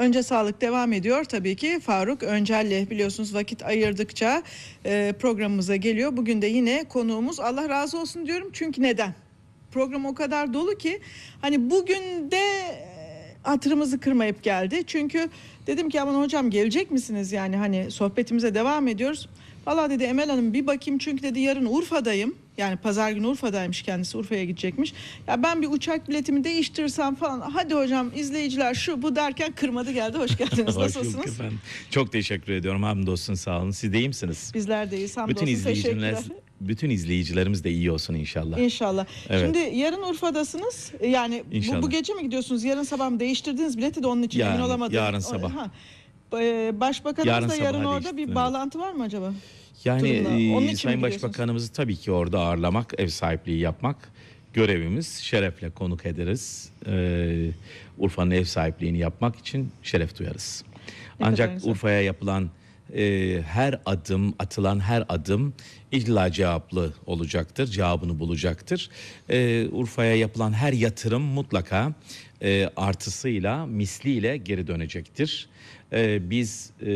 Önce Sağlık devam ediyor tabii ki. Faruk Öncel'le biliyorsunuz vakit ayırdıkça e, programımıza geliyor. Bugün de yine konuğumuz Allah razı olsun diyorum. Çünkü neden? Program o kadar dolu ki hani bugün de e, hatırımızı kırmayıp geldi. Çünkü dedim ki aman hocam gelecek misiniz yani hani sohbetimize devam ediyoruz. Valla dedi Emel Hanım bir bakayım çünkü dedi yarın Urfa'dayım. Yani pazar günü Urfa'daymış kendisi Urfa'ya gidecekmiş. Ya ben bir uçak biletimi değiştirsem falan. Hadi hocam izleyiciler şu bu derken kırmadı geldi. Hoş geldiniz. Hoş Nasılsınız? efendim. Çok teşekkür ediyorum. Hamdolsun sağ olun. Siz de iyi misiniz? Bizler deyiz. bütün Hamdolsun. izleyiciler, bütün izleyicilerimiz de iyi olsun inşallah. İnşallah. Evet. Şimdi yarın Urfa'dasınız. Yani bu, İnşallah. bu gece mi gidiyorsunuz? Yarın sabah mı değiştirdiniz bileti de onun için Yarın- emin olamadım. yarın sabah. ha. Ee, Başbakanımız Yarın da yarın orada bir bağlantı var mı acaba? Yani e, Sayın? Başbakanımızı tabii ki orada ağırlamak, ev sahipliği yapmak görevimiz. Şerefle konuk ederiz. Ee, Urfa'nın ev sahipliğini yapmak için şeref duyarız. Ne Ancak. Urfa'ya yapılan e, her adım, atılan her adım illa cevaplı olacaktır, cevabını bulacaktır. E, Urfa'ya yapılan her yatırım mutlaka e, artısıyla, misliyle geri dönecektir. E, biz e,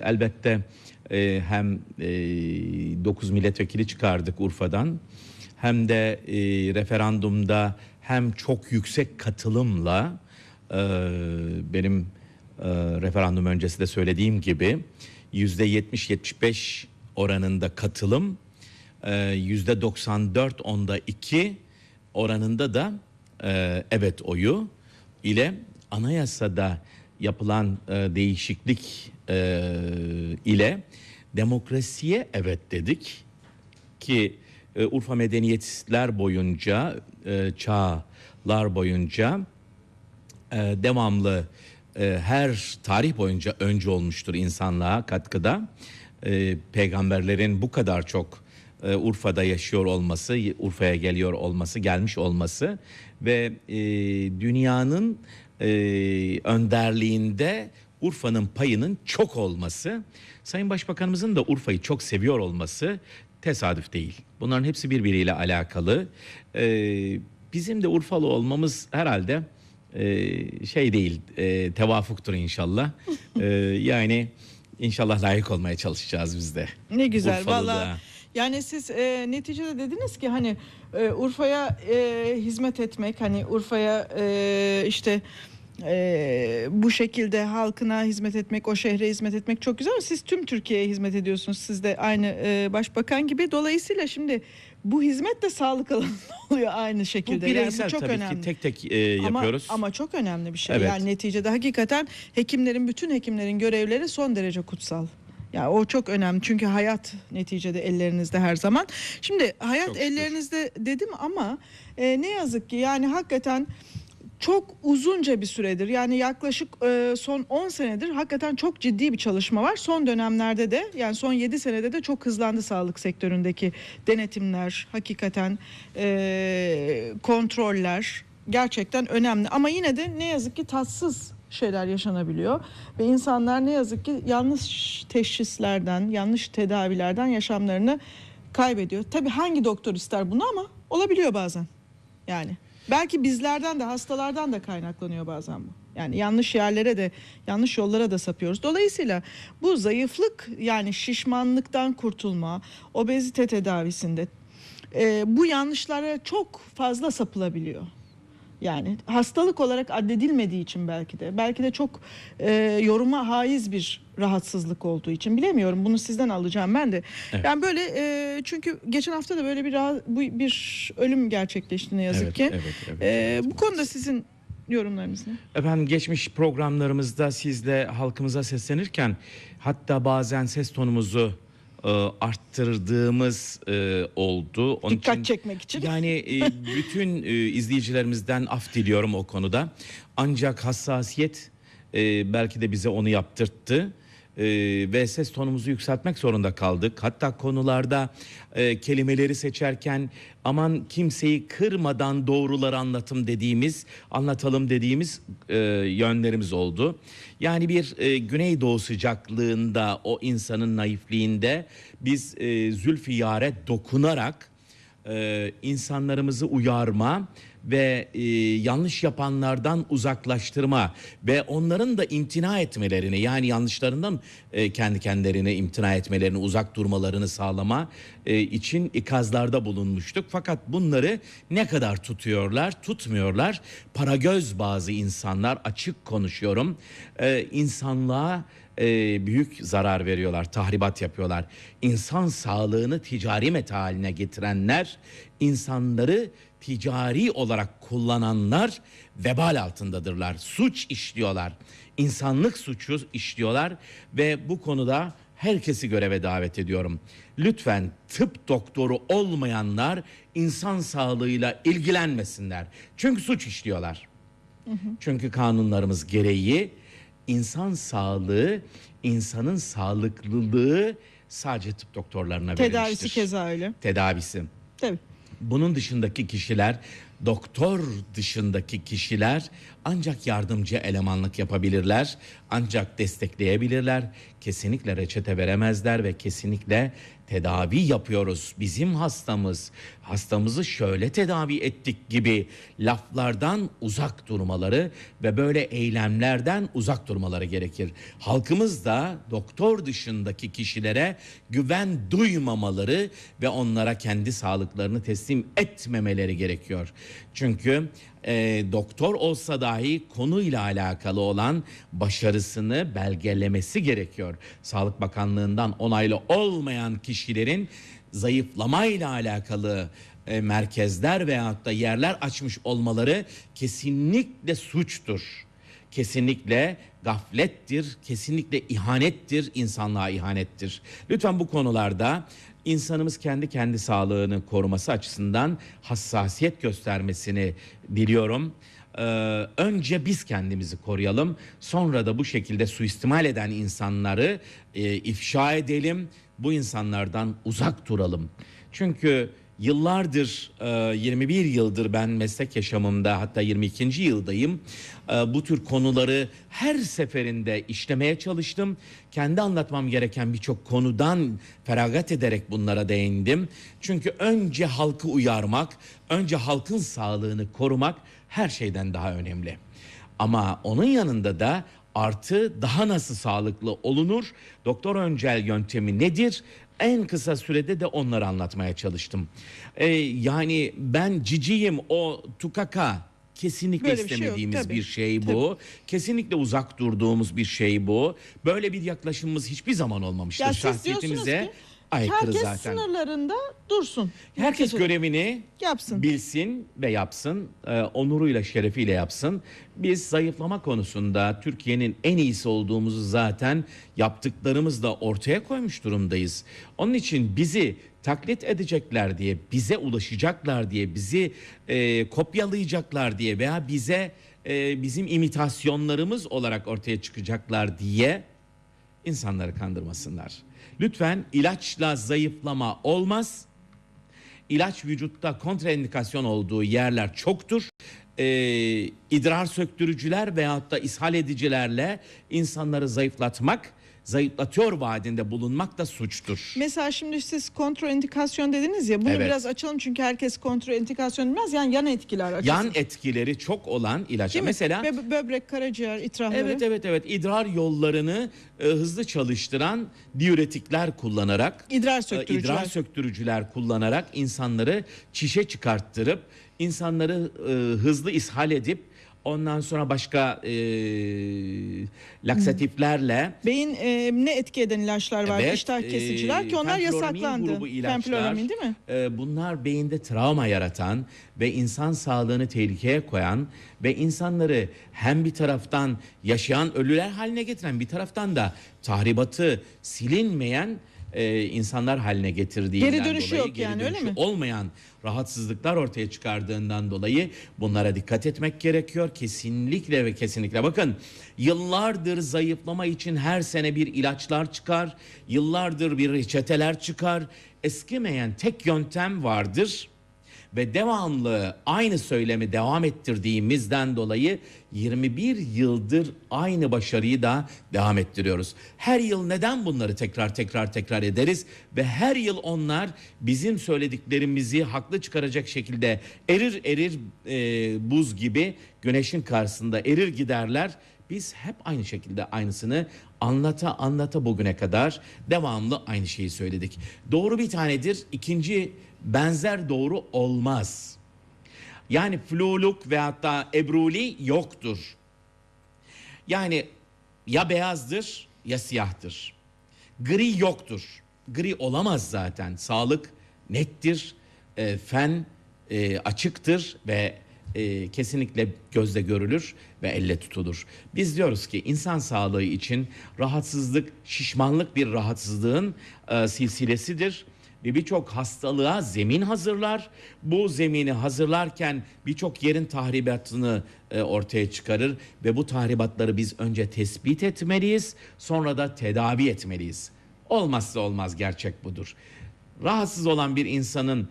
elbette e, hem e, 9 milletvekili çıkardık Urfa'dan hem de e, referandumda hem çok yüksek katılımla e, benim e, referandum öncesi de söylediğim gibi yüzde 70-75 oranında katılım e, yüzde 94 onda 2 oranında da e, evet oyu ile anayasada yapılan e, değişiklik e, ile demokrasiye evet dedik ki e, Urfa medeniyetler boyunca e, çağlar boyunca e, devamlı e, her tarih boyunca önce olmuştur insanlığa katkıda. E, peygamberlerin bu kadar çok e, Urfa'da yaşıyor olması, Urfa'ya geliyor olması, gelmiş olması ve e, dünyanın e, önderliğinde Urfa'nın payının çok olması, Sayın Başbakanımızın da Urfa'yı çok seviyor olması tesadüf değil. Bunların hepsi birbiriyle alakalı. Ee, bizim de Urfalı olmamız herhalde e, şey değil, e, tevafuktur inşallah. Ee, yani inşallah layık olmaya çalışacağız biz de. Ne güzel Urfalı valla. da. Yani siz e, neticede dediniz ki hani e, Urfa'ya e, hizmet etmek hani Urfa'ya e, işte e, bu şekilde halkına hizmet etmek, o şehre hizmet etmek çok güzel ama siz tüm Türkiye'ye hizmet ediyorsunuz. Siz de aynı e, başbakan gibi. Dolayısıyla şimdi bu hizmet de sağlık alanında oluyor aynı Bu şekilde. yani bireysel bu çok tabii önemli. ki tek tek e, yapıyoruz. Ama, ama çok önemli bir şey. Evet. Yani neticede hakikaten hekimlerin bütün hekimlerin görevleri son derece kutsal. Ya o çok önemli çünkü hayat neticede ellerinizde her zaman. Şimdi hayat Çok şükür. ellerinizde dedim ama e, ne yazık ki yani hakikaten çok uzunca bir süredir yani yaklaşık e, son 10 senedir hakikaten çok ciddi bir çalışma var. Son dönemlerde de yani son 7 senede de çok hızlandı sağlık sektöründeki denetimler hakikaten e, kontroller gerçekten önemli. Ama yine de ne yazık ki tatsız şeyler yaşanabiliyor ve insanlar ne yazık ki yanlış teşhislerden, yanlış tedavilerden yaşamlarını kaybediyor. Tabii hangi doktor ister bunu ama olabiliyor bazen. Yani belki bizlerden de hastalardan da kaynaklanıyor bazen bu. Yani yanlış yerlere de yanlış yollara da sapıyoruz. Dolayısıyla bu zayıflık yani şişmanlıktan kurtulma, obezite tedavisinde e, bu yanlışlara çok fazla sapılabiliyor. Yani hastalık olarak addedilmediği için belki de belki de çok e, yoruma haiz bir rahatsızlık olduğu için bilemiyorum bunu sizden alacağım ben de. Evet. Yani böyle e, çünkü geçen hafta da böyle bir bu bir ölüm gerçekleşti ne yazık Evet, ki. evet, evet, E, evet. bu konuda sizin yorumlarınız ne? Efendim geçmiş programlarımızda sizle halkımıza seslenirken hatta bazen ses tonumuzu arttırdığımız e, oldu. Onun Dikkat için- çekmek için. Yani e, bütün e, izleyicilerimizden af diliyorum o konuda. Ancak hassasiyet e, belki de bize onu yaptırttı. E, ve ses tonumuzu yükseltmek zorunda kaldık. Hatta konularda e, kelimeleri seçerken aman kimseyi kırmadan doğruları anlatım dediğimiz, anlatalım dediğimiz e, yönlerimiz oldu. Yani bir e, Güneydoğu sıcaklığında o insanın naifliğinde biz e, zülfiyare dokunarak e, insanlarımızı uyarma ve e, yanlış yapanlardan uzaklaştırma ve onların da imtina etmelerini yani yanlışlarından e, kendi kendilerine imtina etmelerini uzak durmalarını sağlama e, için ikazlarda bulunmuştuk. Fakat bunları ne kadar tutuyorlar tutmuyorlar para göz bazı insanlar açık konuşuyorum e, insanlığa e, büyük zarar veriyorlar, tahribat yapıyorlar. İnsan sağlığını ticari meta haline getirenler, insanları ticari olarak kullananlar vebal altındadırlar. Suç işliyorlar. İnsanlık suçu işliyorlar ve bu konuda herkesi göreve davet ediyorum. Lütfen tıp doktoru olmayanlar insan sağlığıyla ilgilenmesinler. Çünkü suç işliyorlar. Çünkü kanunlarımız gereği insan sağlığı, insanın sağlıklılığı sadece tıp doktorlarına Tedavisi verilmiştir. keza öyle. Tedavisi. Tabii. Bunun dışındaki kişiler, doktor dışındaki kişiler ancak yardımcı elemanlık yapabilirler, ancak destekleyebilirler. Kesinlikle reçete veremezler ve kesinlikle tedavi yapıyoruz. Bizim hastamız, hastamızı şöyle tedavi ettik gibi laflardan uzak durmaları ve böyle eylemlerden uzak durmaları gerekir. Halkımız da doktor dışındaki kişilere güven duymamaları ve onlara kendi sağlıklarını teslim etmemeleri gerekiyor. Çünkü e, doktor olsa dahi konuyla alakalı olan başarısını belgelemesi gerekiyor. Sağlık Bakanlığı'ndan onaylı olmayan kişilerin zayıflamayla alakalı e, merkezler veyahut da yerler açmış olmaları kesinlikle suçtur. Kesinlikle gaflettir, kesinlikle ihanettir, insanlığa ihanettir. Lütfen bu konularda insanımız kendi kendi sağlığını koruması açısından hassasiyet göstermesini diliyorum. Ee, önce biz kendimizi koruyalım, sonra da bu şekilde suistimal eden insanları e, ifşa edelim, bu insanlardan uzak duralım. Çünkü Yıllardır, e, 21 yıldır ben meslek yaşamımda hatta 22. yıldayım. E, Bu tür konuları her seferinde işlemeye çalıştım. Kendi anlatmam gereken birçok konudan feragat ederek bunlara değindim. Çünkü önce halkı uyarmak, önce halkın sağlığını korumak her şeyden daha önemli. Ama onun yanında da artı daha nasıl sağlıklı olunur? Doktor öncel yöntemi nedir? En kısa sürede de onları anlatmaya çalıştım. Ee, yani ben ciciyim o tukaka kesinlikle Böyle bir şey yok, istemediğimiz tabii. bir şey bu. Kesinlikle uzak durduğumuz bir şey bu. Böyle bir yaklaşımımız hiçbir zaman olmamıştır. Ya siz Şahsiyetimize ki aykırı herkes zaten. sınırlarında dursun. Herkes görevini yapsın. bilsin ve yapsın. Ee, onuruyla, şerefiyle yapsın. Biz zayıflama konusunda Türkiye'nin en iyisi olduğumuzu zaten yaptıklarımızla ortaya koymuş durumdayız. Onun için bizi taklit edecekler diye, bize ulaşacaklar diye, bizi e, kopyalayacaklar diye veya bize e, bizim imitasyonlarımız olarak ortaya çıkacaklar diye insanları kandırmasınlar. Lütfen ilaçla zayıflama olmaz. İlaç vücutta kontraindikasyon olduğu yerler çoktur. Ee, idrar söktürücüler veyahut da ishal edicilerle insanları zayıflatmak, zayıflatıyor vaadinde bulunmak da suçtur. Mesela şimdi siz kontraindikasyon dediniz ya bunu Evet. biraz açalım çünkü herkes kontraindikasyon bilmez yani yan etkiler açısından. Yan etkileri çok olan ilaç. Değil mi? Mesela Bö- böbrek, karaciğer, itrahları. Evet evet evet idrar yollarını e, hızlı çalıştıran diüretikler kullanarak İdrar e, söktürücüler. idrar söktürücüler kullanarak insanları çişe çıkarttırıp insanları e, hızlı ishal edip ondan sonra başka e, laksatiflerle Beyin e, ne etki eden ilaçlar var? Evet, İştah kesiciler e, ki onlar yasaklandı. grubu ilaçlar, değil mi? e, bunlar beyinde travma yaratan ve insan sağlığını tehlikeye koyan ve insanları hem bir taraftan yaşayan ölüler haline getiren bir taraftan da tahribatı silinmeyen e, insanlar haline getirdiğinden Geri dönüşü dolayı yok yani, öyle dönüşü mi? olmayan rahatsızlıklar ortaya çıkardığından dolayı bunlara dikkat etmek gerekiyor. Kesinlikle ve kesinlikle bakın yıllardır zayıflama için her sene bir ilaçlar çıkar. Yıllardır bir reçeteler çıkar. Eskimeyen tek yöntem vardır ve devamlı aynı söylemi devam ettirdiğimizden dolayı 21 yıldır aynı başarıyı da devam ettiriyoruz. Her yıl neden bunları tekrar tekrar tekrar ederiz ve her yıl onlar bizim söylediklerimizi haklı çıkaracak şekilde erir erir e, buz gibi güneşin karşısında erir giderler. Biz hep aynı şekilde aynısını anlata anlata bugüne kadar devamlı aynı şeyi söyledik. Doğru bir tanedir, ikinci benzer doğru olmaz. Yani fluluk ve hatta ebruli yoktur. Yani ya beyazdır ya siyahtır. Gri yoktur. Gri olamaz zaten. Sağlık nettir, e, fen e, açıktır ve e, kesinlikle gözle görülür ve elle tutulur. Biz diyoruz ki insan sağlığı için rahatsızlık, şişmanlık bir rahatsızlığın e, silsilesidir ve birçok hastalığa zemin hazırlar. Bu zemini hazırlarken birçok yerin tahribatını e, ortaya çıkarır ve bu tahribatları biz önce tespit etmeliyiz, sonra da tedavi etmeliyiz. Olmazsa olmaz gerçek budur. Rahatsız olan bir insanın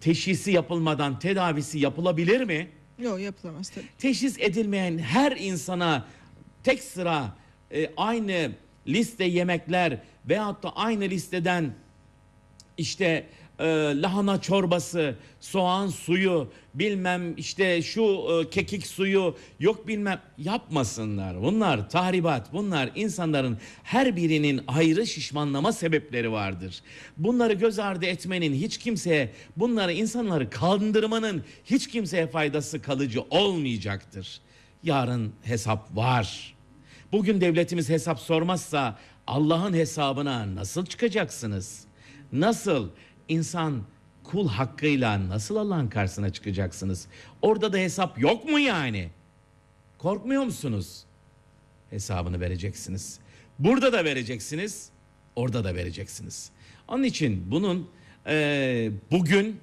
teşhisi yapılmadan tedavisi yapılabilir mi? Yok yapılamaz tabii. teşhis edilmeyen her insana tek sıra e, aynı liste yemekler veyahut da aynı listeden işte e, lahana çorbası, soğan suyu, bilmem işte şu e, kekik suyu, yok bilmem yapmasınlar. Bunlar tahribat, bunlar insanların her birinin ayrı şişmanlama sebepleri vardır. Bunları göz ardı etmenin hiç kimseye, bunları insanları kandırmanın hiç kimseye faydası kalıcı olmayacaktır. Yarın hesap var. Bugün devletimiz hesap sormazsa Allah'ın hesabına nasıl çıkacaksınız? Nasıl insan kul hakkıyla nasıl Allah'ın karşısına çıkacaksınız? Orada da hesap yok mu yani? Korkmuyor musunuz? Hesabını vereceksiniz. Burada da vereceksiniz, orada da vereceksiniz. Onun için bunun eee, bugün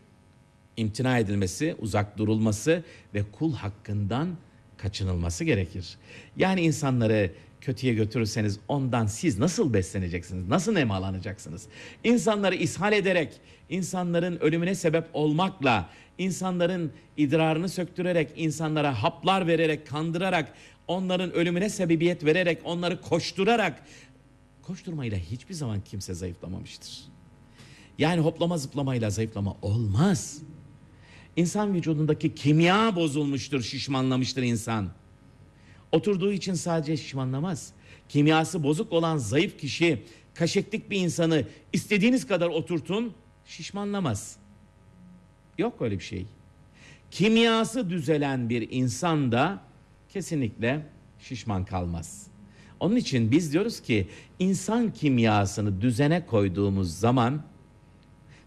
imtina edilmesi, uzak durulması ve kul hakkından kaçınılması gerekir. Yani insanları kötüye götürürseniz ondan siz nasıl besleneceksiniz? Nasıl nemalanacaksınız? İnsanları ishal ederek, insanların ölümüne sebep olmakla, insanların idrarını söktürerek, insanlara haplar vererek, kandırarak, onların ölümüne sebebiyet vererek, onları koşturarak, koşturmayla hiçbir zaman kimse zayıflamamıştır. Yani hoplama zıplamayla zayıflama olmaz. İnsan vücudundaki kimya bozulmuştur, şişmanlamıştır insan. Oturduğu için sadece şişmanlamaz. Kimyası bozuk olan zayıf kişi, kaşeklik bir insanı istediğiniz kadar oturtun, şişmanlamaz. Yok öyle bir şey. Kimyası düzelen bir insan da kesinlikle şişman kalmaz. Onun için biz diyoruz ki insan kimyasını düzene koyduğumuz zaman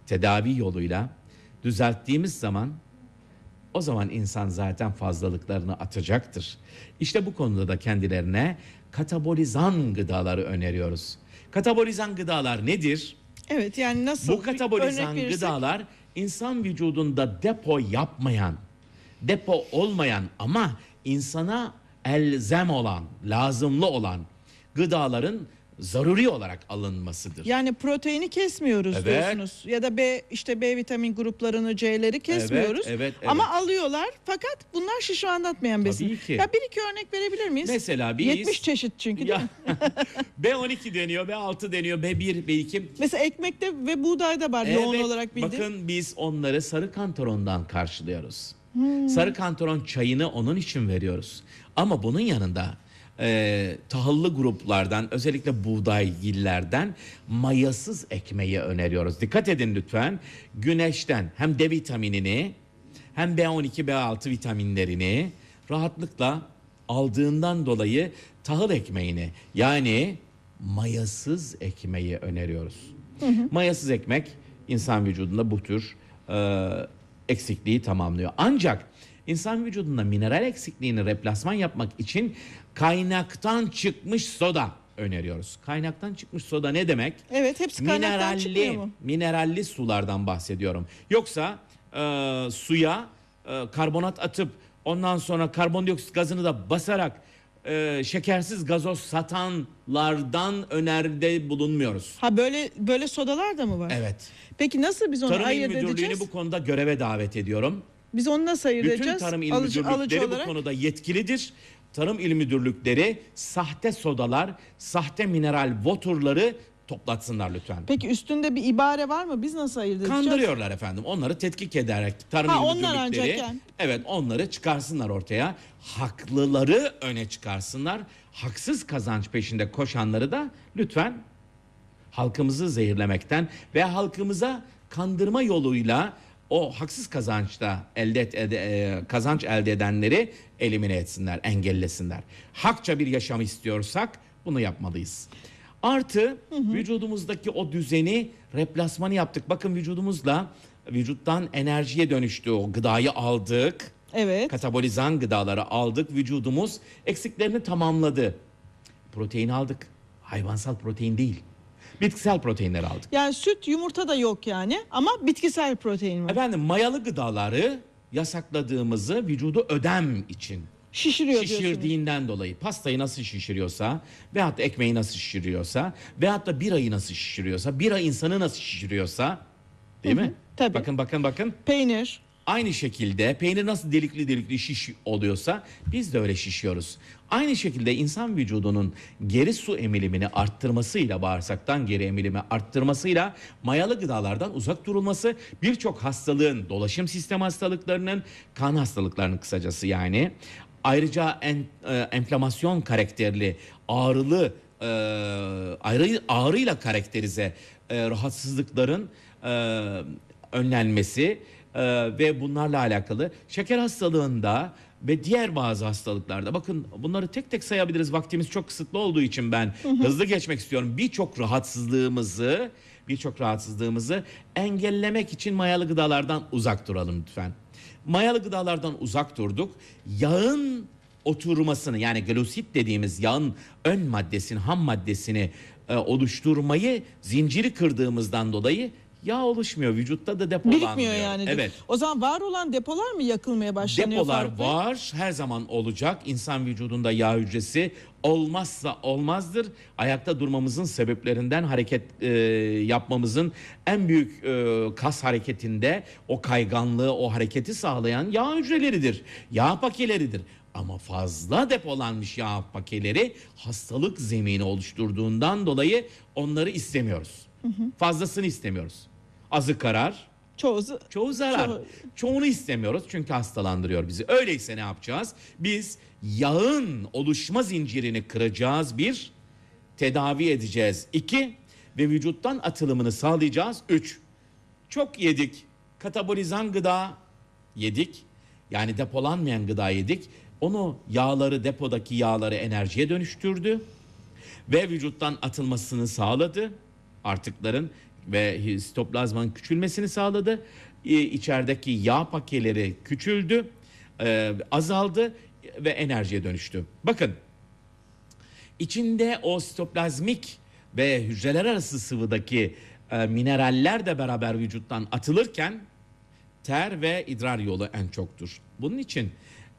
tedavi yoluyla düzelttiğimiz zaman o zaman insan zaten fazlalıklarını atacaktır. İşte bu konuda da kendilerine katabolizan gıdaları öneriyoruz. Katabolizan gıdalar nedir? Evet yani nasıl? Bu katabolizan verirsek- gıdalar insan vücudunda depo yapmayan, depo olmayan ama insana elzem olan, lazımlı olan gıdaların zaruri olarak alınmasıdır. Yani proteini kesmiyoruz Evet. diyorsunuz. Ya da B işte B vitamin gruplarını C'leri kesmiyoruz. evet, evet. Ama alıyorlar fakat bunlar şişmanlatmayan besin. Tabii ki. Ya bir iki örnek verebilir miyiz? Mesela biz 70 çeşit çünkü değil ya, mi? B12 deniyor, B6 deniyor, B1, B2. Mesela ekmekte ve buğdayda var yoğun olarak bildiğim. Bakın biz onları sarı kantarondan karşılıyoruz. Hmm. Sarı kantaron çayını onun için veriyoruz. Ama bunun yanında e, tahıllı gruplardan özellikle buğdaygillerden mayasız ekmeği öneriyoruz. Dikkat edin lütfen. Güneşten hem D vitaminini hem B12 B6 vitaminlerini rahatlıkla aldığından dolayı tahıl ekmeğini yani mayasız ekmeği öneriyoruz. Mayasız ekmek insan vücudunda bu tür e, eksikliği tamamlıyor. Ancak insan vücudunda mineral eksikliğini replasman yapmak için kaynaktan çıkmış soda öneriyoruz. Kaynaktan çıkmış soda ne demek? Evet hepsi kaynaktan çıkmıyor mu? mineralli sulardan bahsediyorum. Yoksa e, suya e, karbonat atıp ondan sonra karbondioksit gazını da basarak e, şekersiz gazoz satanlardan öneride bulunmuyoruz. Ha böyle böyle sodalar da mı var? Evet. Peki nasıl biz onu Tarım İl ayırt Müdürlüğü'nü edeceğiz? bu konuda göreve davet ediyorum. Biz onu nasıl ayırt Bütün edeceğiz? Tarım İl Alıcı- alıcı Müdürlükleri bu olarak. konuda yetkilidir. Tarım İl Müdürlükleri sahte sodalar, sahte mineral water'ları toplatsınlar lütfen. Peki üstünde bir ibare var mı? Biz nasıl ayırt edeceğiz? Kandırıyorlar efendim. Onları tetkik ederek Tarım Ha, onlar ancak yani. evet onları çıkarsınlar ortaya. Haklıları öne çıkarsınlar. Haksız kazanç peşinde koşanları da lütfen halkımızı zehirlemekten ve halkımıza kandırma yoluyla o haksız kazançta elde et, ede- e, kazanç elde edenleri elimine etsinler, engellesinler. Hakça bir yaşam istiyorsak bunu yapmalıyız. Artı vücudumuzdaki o düzeni replasmanı yaptık. Bakın vücudumuzla vücuttan enerjiye dönüştü o gıdayı aldık. Evet. Katabolizan gıdaları aldık. Vücudumuz eksiklerini tamamladı. Protein aldık. Hayvansal protein değil. Bitkisel proteinler aldık. Yani süt, yumurta da yok yani ama bitkisel protein var. Efendim mayalı gıdaları yasakladığımızı vücudu ödem için Şişiriyor şişirdiğinden dolayı pastayı nasıl şişiriyorsa veyahut da ekmeği nasıl şişiriyorsa veyahut da birayı nasıl şişiriyorsa bira insanı nasıl şişiriyorsa değil mi? tabii. Bakın bakın bakın Peynir. Aynı şekilde peynir nasıl delikli delikli şiş oluyorsa biz de öyle şişiyoruz. Aynı şekilde insan vücudunun geri su emilimini arttırmasıyla bağırsaktan geri emilimi arttırmasıyla mayalı gıdalardan uzak durulması birçok hastalığın dolaşım sistemi hastalıklarının kan hastalıklarının kısacası yani ayrıca en, e, enflamasyon karakterli ağrılı e, ayrı, ağrıyla karakterize e, rahatsızlıkların e, önlenmesi e, ve bunlarla alakalı şeker hastalığında ve diğer bazı hastalıklarda bakın bunları tek tek sayabiliriz vaktimiz çok kısıtlı olduğu için ben hızlı geçmek istiyorum birçok rahatsızlığımızı birçok rahatsızlığımızı engellemek için mayalı gıdalardan uzak duralım lütfen. Mayalı gıdalardan uzak durduk. Yağın oturmasını yani glusit dediğimiz yağın ön maddesini, ham maddesini e, oluşturmayı zinciri kırdığımızdan dolayı yağ oluşmuyor. Vücutta da depolanmıyor. Birikmiyor yani. Evet. O zaman var olan depolar mı yakılmaya başlanıyor? Depolar var, her zaman olacak. İnsan vücudunda yağ hücresi olmazsa olmazdır. Ayakta durmamızın sebeplerinden hareket e, yapmamızın en büyük e, kas hareketinde o kayganlığı, o hareketi sağlayan yağ hücreleridir. Yağ pakeleridir. Ama fazla depolanmış yağ pakeleri hastalık zemini oluşturduğundan dolayı onları istemiyoruz. Fazlasını istemiyoruz. Azı karar, Çoğu Çoğu zarar. Çoğu- Çoğunu istemiyoruz çünkü hastalandırıyor bizi. Öyleyse ne yapacağız? Biz yağın oluşma zincirini kıracağız bir, tedavi edeceğiz iki ve vücuttan atılımını sağlayacağız üç. Çok yedik. Katabolizan gıda yedik. Yani depolanmayan gıda yedik. Onu yağları depodaki yağları enerjiye dönüştürdü ve vücuttan atılmasını sağladı. Artıkların ve histoplazmanın küçülmesini sağladı. İ- İçerideki yağ pakeleri küçüldü, e, azaldı ve enerjiye dönüştü. Bakın içinde o sitoplazmik ve hücreler arası sıvıdaki e, mineraller de beraber vücuttan atılırken ter ve idrar yolu en çoktur. Bunun için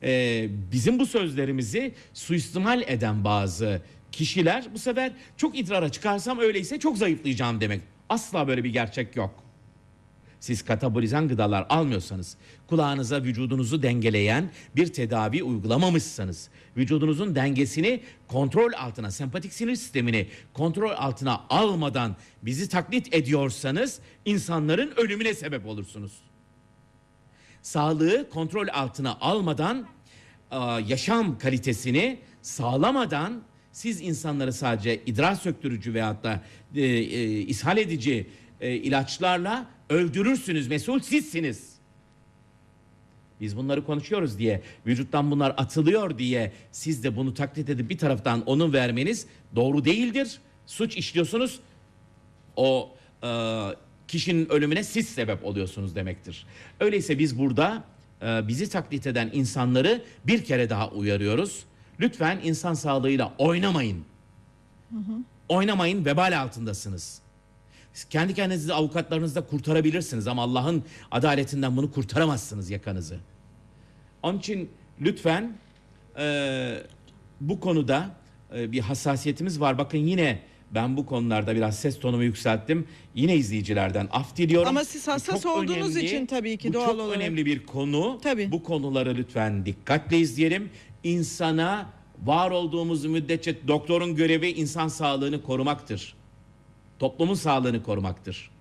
e, bizim bu sözlerimizi suistimal eden bazı kişiler bu sefer çok idrara çıkarsam öyleyse çok zayıflayacağım demek. Asla böyle bir gerçek yok. Siz katabolizan gıdalar almıyorsanız, kulağınıza vücudunuzu dengeleyen bir tedavi uygulamamışsanız, vücudunuzun dengesini kontrol altına, sempatik sinir sistemini kontrol altına almadan bizi taklit ediyorsanız insanların ölümüne sebep olursunuz sağlığı kontrol altına almadan yaşam kalitesini sağlamadan siz insanları sadece idrar söktürücü veyahut da e, e, ishal edici e, ilaçlarla öldürürsünüz. Mesul sizsiniz. Biz bunları konuşuyoruz diye, vücuttan bunlar atılıyor diye siz de bunu taklit edip bir taraftan onu vermeniz doğru değildir. Suç işliyorsunuz. O e, kişinin ölümüne siz sebep oluyorsunuz demektir. Öyleyse biz burada e, bizi taklit eden insanları bir kere daha uyarıyoruz. Lütfen insan sağlığıyla oynamayın. Oynamayın vebal altındasınız. Kendi kendinizi avukatlarınızda kurtarabilirsiniz ama Allah'ın adaletinden bunu kurtaramazsınız yakanızı. Onun için lütfen e, bu konuda e, bir hassasiyetimiz var. Bakın yine ben bu konularda biraz ses tonumu yükselttim. Yine izleyicilerden af diliyorum. Ama siz Bu hassas çok olduğunuz için tabii ki bu doğal çok olarak. önemli bir konu. Tabii. Bu konuları lütfen dikkatle izleyelim. İnsana var olduğumuz müddetçe doktorun görevi insan sağlığını korumaktır. Toplumun sağlığını korumaktır.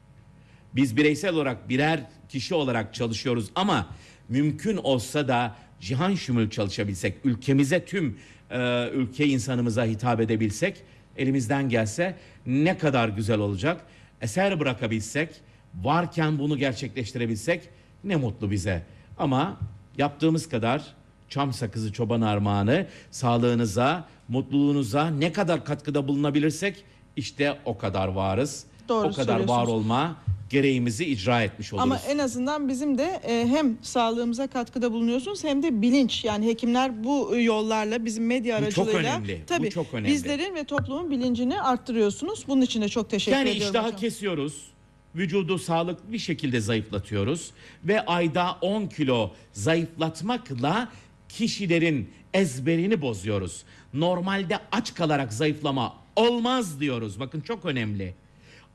Biz bireysel olarak birer kişi olarak çalışıyoruz ama mümkün olsa da cihan şumul çalışabilsek, ülkemize tüm e, ülke insanımıza hitap edebilsek, elimizden gelse ne kadar güzel olacak. Eser bırakabilsek, varken bunu gerçekleştirebilsek ne mutlu bize. Ama yaptığımız kadar çam sakızı çoban armağanı sağlığınıza, mutluluğunuza ne kadar katkıda bulunabilirsek işte o kadar varız. Doğru o kadar var olma gereğimizi icra etmiş oluruz. Ama en azından bizim de e, hem sağlığımıza katkıda bulunuyorsunuz hem de bilinç yani hekimler bu yollarla bizim medya Bu çok aracılığıyla önemli, bu tabii çok önemli. bizlerin ve toplumun bilincini arttırıyorsunuz. Bunun için de çok teşekkür yani ediyorum iştahı hocam. kesiyoruz. Vücudu sağlıklı bir şekilde zayıflatıyoruz ve ayda 10 kilo zayıflatmakla kişilerin ezberini bozuyoruz. Normalde aç kalarak zayıflama olmaz diyoruz. Bakın çok önemli.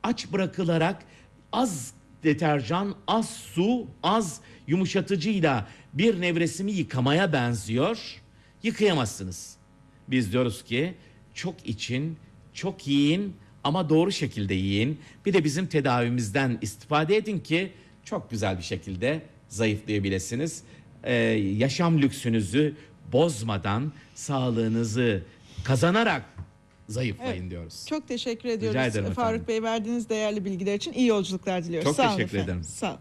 Aç bırakılarak az deterjan, az su, az yumuşatıcıyla bir nevresimi yıkamaya benziyor. Yıkayamazsınız. Biz diyoruz ki çok için, çok yiyin ama doğru şekilde yiyin. Bir de bizim tedavimizden istifade edin ki çok güzel bir şekilde zayıflayabilirsiniz. Ee, yaşam lüksünüzü bozmadan sağlığınızı kazanarak zayıflayın Evet. diyoruz. Çok teşekkür ediyoruz ederim Faruk efendim. Bey verdiğiniz değerli bilgiler için iyi yolculuklar diliyoruz. Çok Sağ teşekkür ederim. Sağ olun.